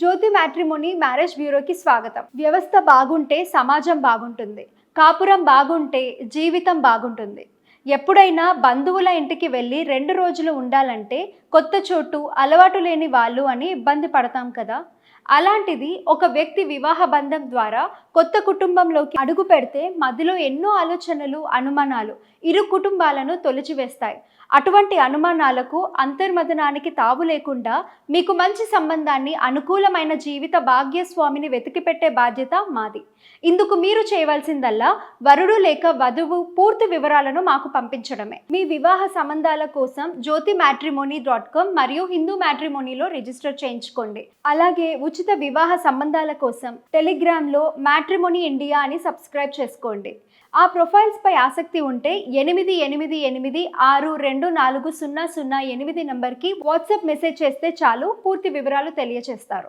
జ్యోతి matrimony marriage బ్యూరోకి స్వాగతం. వ్యవస్థ బాగుంటే సమాజం బాగుంటుంది. కాపురం బాగుంటే జీవితం బాగుంటుంది. ఎప్పుడైనా బంధువుల ఇంటికి వెళ్ళి రెండు రోజులు ఉండాలంటే కొత్త చోటు అలవాటు లేని వాళ్ళు అని ఇబ్బంది పడతాం కదా. అలాంటిది ఒక వ్యక్తి వివాహ బంధం ద్వారా కొత్త కుటుంబంలోకి అడుగు పెడితే మధ్యలో ఎన్నో ఆలోచనలు అనుమానాలు ఇరు కుటుంబాలను తొలిచివేస్తాయి. అటువంటి అనుమానాలకు అంతర్మదనానికి తావు లేకుండా మీకు మంచి సంబంధాన్ని అనుకూలమైన జీవిత భాగ్యస్వామిని వెతికిపెట్టే బాధ్యత మాది. ఇందుకు మీరు చేయవలసిందల్లా వరుడు లేక వధువు పూర్తి వివరాలను మాకు పంపించడమే. మీ వివాహ సంబంధాల కోసం జ్యోతి మ్యాట్రిమోనీ డాట్ కామ్ మరియు హిందూ మ్యాట్రిమోనీలో రిజిస్టర్ చేయించుకోండి. అలాగే ఉచిత వివాహ సంబంధాల కోసం టెలిగ్రామ్లో మ్యాట్రిమోనీ ఇండియా అని సబ్స్క్రైబ్ చేసుకోండి. ఆ ప్రొఫైల్స్పై ఆసక్తి ఉంటే ఎనిమిది ఎనిమిది ఎనిమిది ఆరు రెండు నాలుగు సున్నా సున్నా ఎనిమిది నంబర్కి వాట్సాప్ మెసేజ్ చేస్తే చాలు పూర్తి వివరాలు తెలియచేస్తారు.